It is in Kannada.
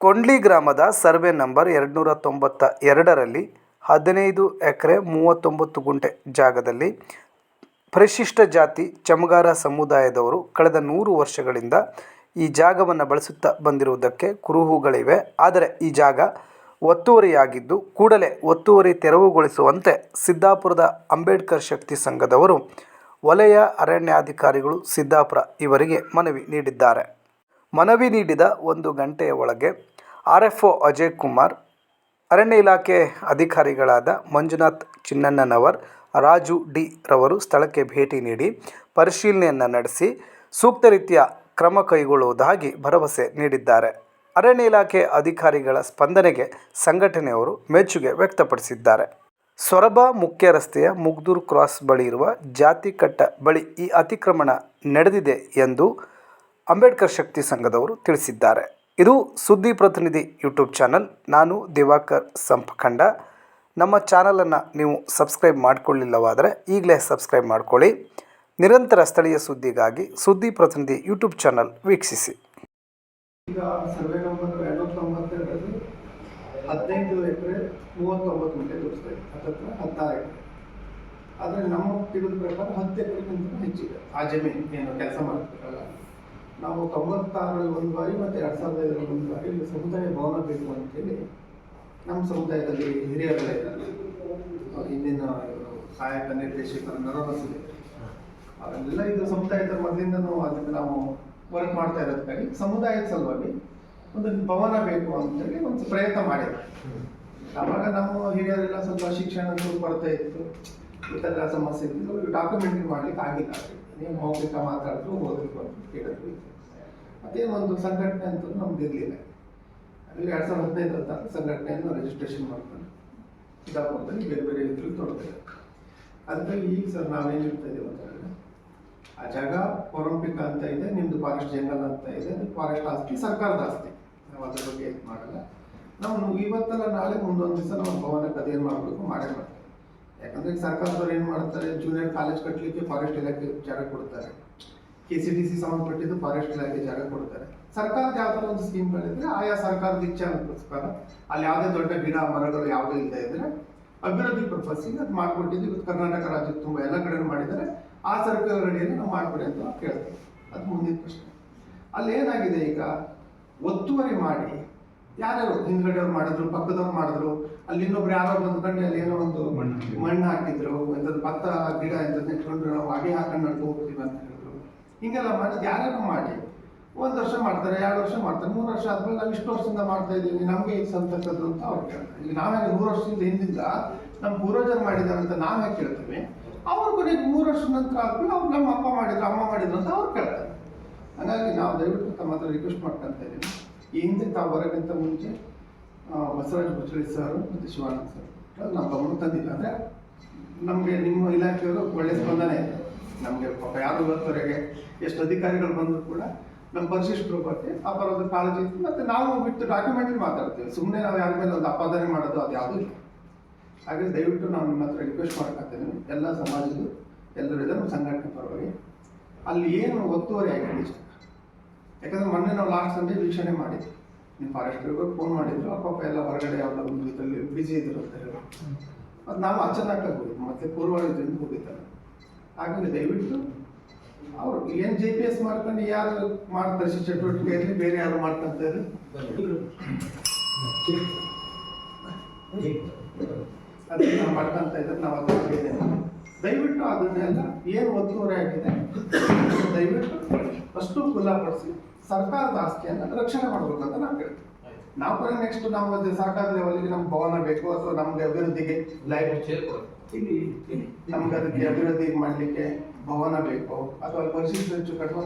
ಕೊಂಡ್ಲಿ ಗ್ರಾಮದ ಸರ್ವೆ ನಂಬರ್ ಎರಡುನೂರ ತೊಂಬತ್ತ ಎರಡರಲ್ಲಿ ಹದಿನೈದು ಎಕರೆ ಮೂವತ್ತೊಂಬತ್ತು ಗುಂಟೆ ಜಾಗದಲ್ಲಿ ಪರಿಶಿಷ್ಟ ಜಾತಿ ಚಮಗಾರ ಸಮುದಾಯದವರು ಕಳೆದ ನೂರು ವರ್ಷಗಳಿಂದ ಈ ಜಾಗವನ್ನು ಬಳಸುತ್ತಾ ಬಂದಿರುವುದಕ್ಕೆ ಕುರುಹುಗಳಿವೆ. ಆದರೆ ಈ ಜಾಗ ಒತ್ತುವರಿಯಾಗಿದ್ದು ಕೂಡಲೇ ಒತ್ತುವರಿ ತೆರವುಗೊಳಿಸುವಂತೆ ಸಿದ್ದಾಪುರದ ಅಂಬೇಡ್ಕರ್ ಶಕ್ತಿ ಸಂಘದವರು ವಲಯ ಅರಣ್ಯಾಧಿಕಾರಿಗಳು ಸಿದ್ದಾಪುರ ಇವರಿಗೆ ಮನವಿ ನೀಡಿದ್ದಾರೆ. ಮನವಿ ನೀಡಿದ ಒಂದು ಗಂಟೆಯ ಒಳಗೆ R F O Ajay Kumar, ಅರಣ್ಯ ಇಲಾಖೆ ಅಧಿಕಾರಿಗಳಾದ ಮಂಜುನಾಥ್ ಚಿನ್ನಣ್ಣನವರ್, ರಾಜು ಡಿ ರವರು ಸ್ಥಳಕ್ಕೆ ಭೇಟಿ ನೀಡಿ ಪರಿಶೀಲನೆಯನ್ನು ನಡೆಸಿ ಸೂಕ್ತ ರೀತಿಯ ಕ್ರಮ ಕೈಗೊಳ್ಳುವುದಾಗಿ ಭರವಸೆ ನೀಡಿದ್ದಾರೆ. ಅರಣ್ಯ ಇಲಾಖೆ ಅಧಿಕಾರಿಗಳ ಸ್ಪಂದನೆಗೆ ಸಂಘಟನೆಯವರು ಮೆಚ್ಚುಗೆ ವ್ಯಕ್ತಪಡಿಸಿದ್ದಾರೆ. ಸೊರಬ ಮುಖ್ಯ ರಸ್ತೆಯ ಮುಗ್ದೂರ್ ಕ್ರಾಸ್ ಬಳಿ ಇರುವ ಜಾತಿಕಟ್ಟ ಬಳಿ ಈ ಅತಿಕ್ರಮಣ ನಡೆದಿದೆ ಎಂದು ಅಂಬೇಡ್ಕರ್ ಶಕ್ತಿ ಸಂಘದವರು ತಿಳಿಸಿದ್ದಾರೆ. ಇದು ಸುದ್ದಿ ಪ್ರತಿನಿಧಿ ಯೂಟ್ಯೂಬ್ ಚಾನಲ್. ನಾನು ದಿವಾಕರ್ ಸಂಪಖಂಡ. ನಮ್ಮ ಚಾನಲನ್ನು ನೀವು ಸಬ್ಸ್ಕ್ರೈಬ್ ಮಾಡಿಕೊಳ್ಳಿಲ್ಲವಾದರೆ ಈಗಲೇ ಸಬ್ಸ್ಕ್ರೈಬ್ ಮಾಡಿಕೊಳ್ಳಿ. ನಿರಂತರ ಸ್ಥಳೀಯ ಸುದ್ದಿಗಾಗಿ ಸುದ್ದಿ ಪ್ರತಿನಿಧಿ ಯೂಟ್ಯೂಬ್ ಚಾನಲ್ ವೀಕ್ಷಿಸಿ. ಈಗ ಸರ್ವೆ ನಂಬರ್ ಎರಡ್ನೂರ ತೊಂಬತ್ತೆರಡರಲ್ಲಿ ಹದಿನೈದು ಎಕರೆ ಮೂವತ್ತೊಂಬತ್ತು ಗಂಟೆ ತೋರಿಸ್ತಾ ಇದೆ ಹತ್ತತ್ರ ಆದರೆ ನಮ್ಮ ತಿಳಿದ ಪ್ರಕಾರ ಹತ್ತು ಎಕರೆಗಿಂತ ಹೆಚ್ಚಿದೆ. ಆ ಜಮೀನು ಏನು ಕೆಲಸ ಮಾಡ್ತಿರಲ್ಲ ನಾವು ತೊಂಬತ್ತಾರರಲ್ಲಿ ಒಂದು ಬಾರಿ ಮತ್ತು ಎರಡು ಸಾವಿರದ ಐದರಲ್ಲಿ ಒಂದು ಬಾರಿ ಇಲ್ಲಿ ಸಮುದಾಯ ಭವನ ಬೇಕು ಅಂತೇಳಿ ನಮ್ಮ ಸಮುದಾಯದಲ್ಲಿ ಹಿರಿಯರೆಲ್ಲ ಇದ್ದಾರೆ. ಹಿಂದಿನ ಸಹಾಯಕ ನಿರ್ದೇಶಕರ ನರವಸಿದೆ ಅವೆಲ್ಲ ಇದು ಸಮುದಾಯದ ಮೊದಲಿಂದನೂ ಅದಕ್ಕೆ ನಾವು ವರ್ಕ್ ಮಾಡ್ತಾ ಇರೋದಕ್ಕಾಗಿ ಸಮುದಾಯದ ಸಲುವಾಗಿ ಒಂದು ಭವನ ಬೇಕು ಅಂತೇಳಿ ಒಂದು ಪ್ರಯತ್ನ ಮಾಡಿದ್ರು ಆವಾಗ ನಮ್ಮ ಹಿರಿಯರೆಲ್ಲ ಸ್ವಲ್ಪ ಶಿಕ್ಷಣ ಕೊಡ್ತಾ ಇತ್ತು ಥರ ಸಮಸ್ಯೆ ಇತ್ತು ಡಾಕ್ಯುಮೆಂಟ್ರಿ ಮಾಡ್ಲಿಕ್ಕೆ ಆಗಿಲ್ಲ. ನೀವು ಮೌಖಿಕ ಮಾತಾಡಿದ್ರು ಓದಿದ್ರು ಅಂತ ಕೇಳಿದ್ವಿ. ಅದೇನು ಒಂದು ಸಂಘಟನೆ ಅಂತ ನಮ್ದು ಇರಲಿಲ್ಲ. ಅಲ್ಲಿ ಎರಡು ಸಾವಿರದ ಹದಿನೈದು ಹತ್ತಾರು ಸಂಘಟನೆಯನ್ನು ರಿಜಿಸ್ಟ್ರೇಷನ್ ಮಾಡ್ಕೊಂಡು ಬೇರೆ ಬೇರೆ ಇದ್ರಲ್ಲಿ ತೊಡಗಿದೆ ಅದರಲ್ಲಿ ಈಗ ಸರ್ ನಾವೇನು ಹೇಳ್ತಾ ಇದೀವಿ ಅಂತ ಹೇಳಿದ್ರೆ, ಆ ಜಾಗ ಪೌರಂಪಿಕ ಅಂತ ಇದೆ, ನಿಮ್ದು ಫಾರೆಸ್ಟ್ ಜಂಗಲ್ ಅಂತ ಇದೆ ಫಾರೆಸ್ಟ್ ಆಸ್ತಿ, ಸರ್ಕಾರದ ಆಸ್ತಿ. ನಾವು ಅದ್ರ ಬಗ್ಗೆ ಇದು ಮಾಡಲ್ಲ. ನಾವು ಇವತ್ತಲ್ಲ ನಾಳೆ ಮುಂದೊಂದು ದಿವಸ ನಾವು ಭವನಕ್ಕೆ ಅದೇನು ಮಾಡಬೇಕು ಮಾಡೇ ಮಾಡ್ತೀವಿ. ಯಾಕಂದ್ರೆ ಸರ್ಕಾರದವ್ರು ಏನು ಮಾಡ್ತಾರೆ? ಜೂನಿಯರ್ ಕಾಲೇಜ್ ಕಟ್ಟಲಿಕ್ಕೆ ಫಾರೆಸ್ಟ್ ಇಲಾಖೆ ಜಾಗ ಕೊಡ್ತಾರೆ. ಕೆ ಸಿ ಡಿ ಸಿ ಸಂಬಂಧಪಟ್ಟಿದ್ದು ಫಾರೆಸ್ಟ್ ಇಲಾಖೆ ಜಾಗ ಕೊಡ್ತಾರೆ. ಸರ್ಕಾರದ ಯಾವ ಥರ ಒಂದು ಸ್ಕೀಮ್ಗಳಿದ್ರೆ ಆಯಾ ಸರ್ಕಾರದ ಇಚ್ಛೆಗೋಸ್ಕರ ಅಲ್ಲಿ ಯಾವುದೇ ದೊಡ್ಡ ಗಿಡ, ಮರಗಳು ಯಾವುದೇ ಇಲ್ಲದೆ ಇದ್ರೆ ಅಭಿವೃದ್ಧಿ ಪರ್ಪಸ್ಸಿಗೆ ಅದು ಮಾಡ್ಕೊಟ್ಟಿದ್ದು ಇವತ್ತು ಕರ್ನಾಟಕ ರಾಜ್ಯದ ತುಂಬ ಎಲ್ಲ ಕಡೆ ಮಾಡಿದ್ದಾರೆ. ಆ ಸರ್ಕಾರ ಅಡಿಯಲ್ಲಿ ನಾವು ಮಾಡ್ಕೊಡಿ ಅಂತ ಕೇಳ್ತೀವಿ. ಅದು ಮುಂದಿನ ಪ್ರಶ್ನೆ. ಅಲ್ಲಿ ಏನಾಗಿದೆ ಈಗ? ಒತ್ತುವರಿ ಮಾಡಿ ಯಾರ್ಯಾರು ಹಿಂದ್ಗಡೆಯವ್ರು ಮಾಡಿದ್ರು ಪಕ್ಕದವ್ರು ಮಾಡಿದ್ರು ಅಲ್ಲಿ ಇನ್ನೊಬ್ರು ಯಾರೋ ಬಂದ್ಕೊಂಡು ಅಲ್ಲಿ ಏನೋ ಒಂದು ಮಣ್ಣು ಹಾಕಿದ್ರು. ಎಂಥದ್ದು ಭತ್ತ ಗಿಡ ಎಂಥದ್ದು ನೆಟ್ಕೊಂಡು ನಾವು ಅಡಿ ಹಾಕೊಂಡು ನಡ್ಕೊ ಹೋಗ್ತೀವಿ ಅಂತ ಹೇಳಿದ್ರು. ಹಿಂಗೆಲ್ಲ ಮಾಡಿದ್ ಯಾರ್ಯಾರು ಮಾಡಿ. ಒಂದು ವರ್ಷ ಮಾಡ್ತಾರೆ ಎರಡು ವರ್ಷ ಮಾಡ್ತಾರೆ ಮೂರು ವರ್ಷ ಆದ್ಮೇಲೆ ನಾವು ಇಷ್ಟು ವರ್ಷದಿಂದ ಮಾಡ್ತಾ ಇದ್ದೀವಿ ನಮಗೆ ಇದು ಸಂತಕ್ಕದ್ದು ಅಂತ ಅವ್ರು ಕೇಳ್ತಾರೆ. ಈಗ ನಾವೇ ಮೂರು ವರ್ಷದಿಂದ ಹಿಂದಿಂದ ನಮ್ಮ ಪೂರ್ವಜರು ಮಾಡಿದ್ದಾರೆ ಅಂತ ನಾವೇ ಕೇಳ್ತೀವಿ? ಅವ್ರ ಕೊನೆಗೆ ಮೂರು ವರ್ಷ ನಂತರ ಆದ್ಮೇಲೆ ಅವ್ರು ನಮ್ಮ ಅಪ್ಪ ಮಾಡಿದ್ರು ಅಮ್ಮ ಮಾಡಿದ್ರು ಅಂತ ಅವ್ರು ಕೇಳ್ತಾರೆ. ಹಾಗಾಗಿ ನಾವು ದಯವಿಟ್ಟು ತಮ್ಮ ಹತ್ರ ರಿಕ್ವೆಸ್ಟ್ ಮಾಡ್ಕೊಂತ ಇದ್ದೀವಿ ಈ ಹಿಂದೆ ತಾವು ಬರೋಕ್ಕಿಂತ ಮುಂಚೆ ಬಸವರಾಜ ಬುಚ್ಚಳಿ ಸರ್ ಮತ್ತು ಶಿವಾನಂದ ಸರ್. ನಮ್ಮ ಗಮನ ತಂದಿಲ್ಲ. ಅಂದರೆ ನಮಗೆ ನಿಮ್ಮ ಇಲಾಖೆಯವರು ಒಳ್ಳೆ ಸ್ಪಂದನೆ ಇದೆ. ನಮಗೆ ಪಾಪ ಯಾರು ಬರ್ತವರೆಗೆ ಎಷ್ಟು ಅಧಿಕಾರಿಗಳು ಬಂದರೂ ಕೂಡ ನಮ್ಮ ಪರಿಶಿಷ್ಟರ ಬಗ್ಗೆ ಆ ಬರೋದು ಕಾಳಜಿ ಮತ್ತು ನಾವು ಬಿಟ್ಟು ಡಾಕ್ಯುಮೆಂಟ್ರಿ ಮಾತಾಡ್ತೀವಿ. ಸುಮ್ಮನೆ ನಾವು ಯಾರ ಮೇಲೆ ಒಂದು ಅಪಾದನೆ ಮಾಡೋದು ಅದು ಯಾವುದೂ ಇಲ್ಲ. ಹಾಗೆ ದಯವಿಟ್ಟು ನಾವು ನಿಮ್ಮ ಹತ್ರ ರಿಕ್ವೆಸ್ಟ್ ಮಾಡ್ಕೊಳ್ತೇನೆ ಎಲ್ಲ ಸಮಾಜದ್ದು, ಎಲ್ಲರೂ ಇದನ್ನು ಸಂಘಟನೆ ಪರವಾಗಿ. ಅಲ್ಲಿ ಏನು ಒತ್ತುವರಿ ಆಗಿದೆ ಇಷ್ಟ. ಯಾಕಂದ್ರೆ ಮೊನ್ನೆ ನಾವು ಲಾಸ್ಟ್ ಸಂಡೇ ವೀಕ್ಷಣೆ ಮಾಡಿದ್ವಿ. ಫಾರೆಸ್ಟ್ ಫಾರೆಸ್ಟ್ರಿಗೆ ಫೋನ್ ಮಾಡಿದ್ರು. ಅಪ್ಪ ಪಾಪ ಎಲ್ಲ ಹೊರಗಡೆ ಯಾವುದೋ ಒಂದು ಇದರಲ್ಲಿ ಬಿಜಿ ಇದ್ರು ಅಂತ ಹೇಳಿ. ಅದು ನಾವು ಅಚಾನಕ್ ಹೋಗಿದ್ವಿ. ಮತ್ತೆ ಪೂರ್ವ ಇದರಿಂದ ಹೋಗಿದ್ದಾರೆ ಹಾಗಾಗಿ ದಯವಿಟ್ಟು ಅವರು ಏನು ಜೆ ಪಿ ಎಸ್ ಮಾಡ್ಕೊಂಡು ಯಾರು ಮಾಡ್ತಾರೆ ಚಟುವಟಿಕೆ ಇರಲಿ ಬೇರೆ ಯಾರು ಮಾಡ್ಕೊಂತ ಇರಲಿ ಅದನ್ನ ನಾವು ಮಾಡ್ಕೊಂತ ಇದ್ರೆ ನಾವು ಇದೆ. ದಯವಿಟ್ಟು ಅದನ್ನೆಲ್ಲ ಏನು ಒತ್ತುವರೆ ಆಗಿದೆ? ಅಷ್ಟು ಖುಲ್ಲಾಪಡಿಸಿ ಸರ್ಕಾರದ ಆಸ್ತಿಯನ್ನು ರಕ್ಷಣೆ ಮಾಡಬೇಕು ಅಂತ ನಾವು ಹೇಳ್ತೀವಿ. ನಾವು ಕೂಡ ನೆಕ್ಸ್ಟ್ ನಾವು ಅದೇ ಸರ್ಕಾರ ಲೆವೆಲ್ಗೆ ನಮ್ಗೆ ಭವನ ಬೇಕು ಅಥವಾ ನಮ್ಗೆ ಅಭಿವೃದ್ಧಿಗೆ ಲೈಫ್ ನಮ್ಗೆ ಅದಕ್ಕೆ ಅಭಿವೃದ್ಧಿ ಮಾಡಲಿಕ್ಕೆ ಭವನ ಬೇಕು ಅಥವಾ ಪರಿಶಿಷ್ಟ ಹೆಚ್ಚು ಕಟ್ಟುವ